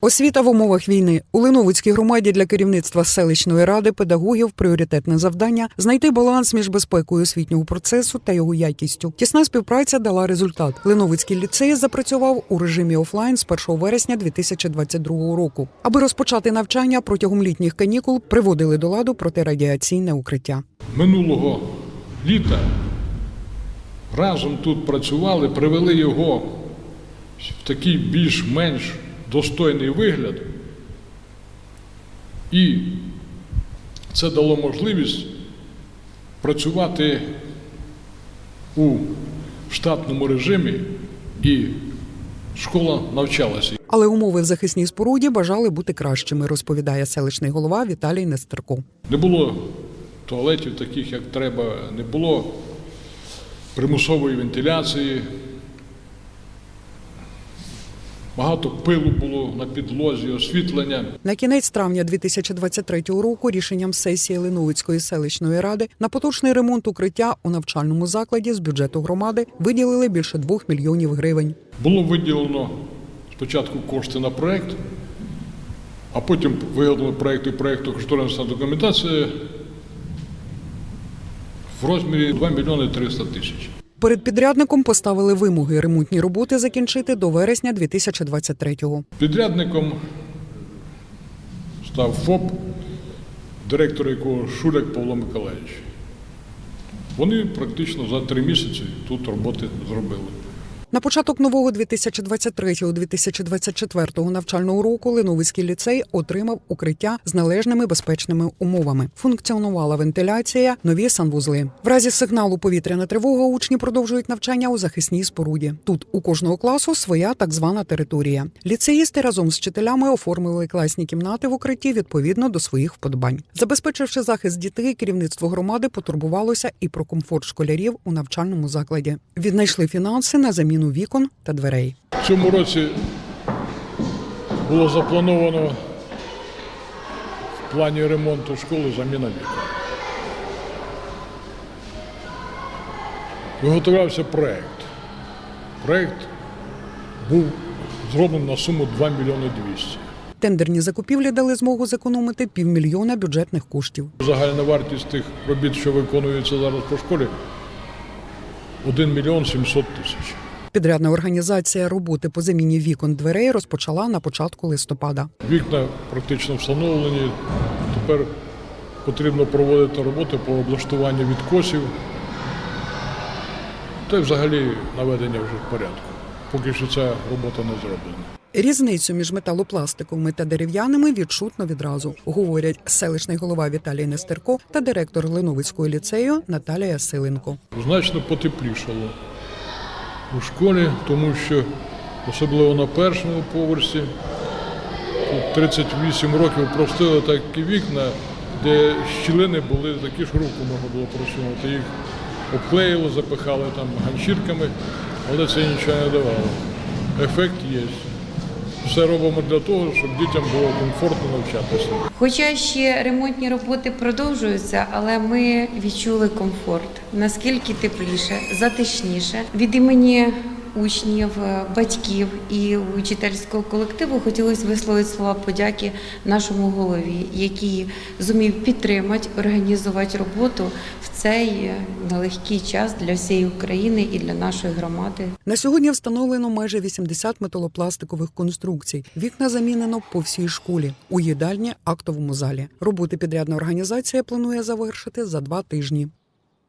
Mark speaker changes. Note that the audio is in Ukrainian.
Speaker 1: Освіта в умовах війни у Леновицькій громаді для керівництва селищної ради педагогів пріоритетне завдання знайти баланс між безпекою освітнього процесу та його якістю. Тісна співпраця дала результат. Леновицький ліцей запрацював у режимі офлайн з 1 вересня 2022 року. Аби розпочати навчання протягом літніх канікул, приводили до ладу протирадіаційне укриття.
Speaker 2: минулого літа разом тут працювали, привели його в такий більш-менш достойний вигляд. І це дало можливість працювати у штатному режимі, і школа навчалася.
Speaker 1: Але умови в захисній споруді бажали бути кращими, розповідає селищний голова Віталій Нестерко.
Speaker 2: Не було туалетів таких, як треба, не було примусової вентиляції. Багато пилу було на підлозі, освітлення.
Speaker 1: На кінець травня 2023 року рішенням сесії Леновицької селищної ради на поточний ремонт укриття у навчальному закладі з бюджету громади виділили більше 2 мільйонів гривень.
Speaker 2: Було виділено спочатку кошти на проєкт, а потім виготовлено проєкт і проєкту кошторисна документація в розмірі 2 мільйони 300 тисяч.
Speaker 1: Перед підрядником поставили вимоги ремонтні роботи закінчити до вересня 2023-го.
Speaker 2: Підрядником став ФОП, директор якого Шуляк Павло Миколаївич. Вони практично за три місяці тут роботи зробили.
Speaker 1: На початок нового 2023-2024 навчального року Леновицький ліцей отримав укриття з належними безпечними умовами. Функціонувала вентиляція, нові санвузли. В разі сигналу повітряна тривога учні продовжують навчання у захисній споруді. Тут у кожного класу своя так звана територія. Ліцеїсти разом з вчителями оформили класні кімнати в укритті відповідно до своїх вподобань. Забезпечивши захист дітей, керівництво громади потурбувалося і про комфорт школярів у навчальному закладі. Віднайшли фінанси на заміну вікон та дверей.
Speaker 2: В цьому році було заплановано в плані ремонту школи заміна вікон. Виготовлявся проєкт. Проєкт був зроблений на суму 2 мільйони 200.
Speaker 1: Тендерні закупівлі дали змогу зекономити півмільйона бюджетних коштів.
Speaker 2: Загальна вартість тих робіт, що виконуються зараз по школі, 1 мільйон 700 тисяч.
Speaker 1: Підрядна організація роботи по заміні вікон дверей розпочала на початку листопада.
Speaker 2: Вікна практично встановлені. Тепер потрібно проводити роботи по облаштуванню відкосів. Та й взагалі наведення вже в порядку. Поки що ця робота не зроблена.
Speaker 1: Різницю між металопластиковими та дерев'яними відчутно відразу, говорять селищний голова Віталій Нестерко та директор Леновицького ліцею Наталія Силенко.
Speaker 2: Значно потеплішало у школі, тому що особливо на першому поверсі тут 38 років простили такі вікна, де щілини були такі ж руку можна було просунути. Їх обклеїли, запихали там ганчірками, але це нічого не давало. Ефект є. Все робимо для того, щоб дітям було комфортно навчатися.
Speaker 3: Хоча ще ремонтні роботи продовжуються, але ми відчули комфорт. Наскільки тепліше, затишніше. Від імені учнів, батьків і учительського колективу хотілося висловити слова подяки нашому голові, який зумів підтримати, організувати роботу в цей нелегкий час для всієї України і для нашої громади.
Speaker 1: На сьогодні встановлено майже 80 металопластикових конструкцій. Вікна замінено по всій школі у їдальні, актовому залі. Роботи підрядна організація планує завершити за два тижні.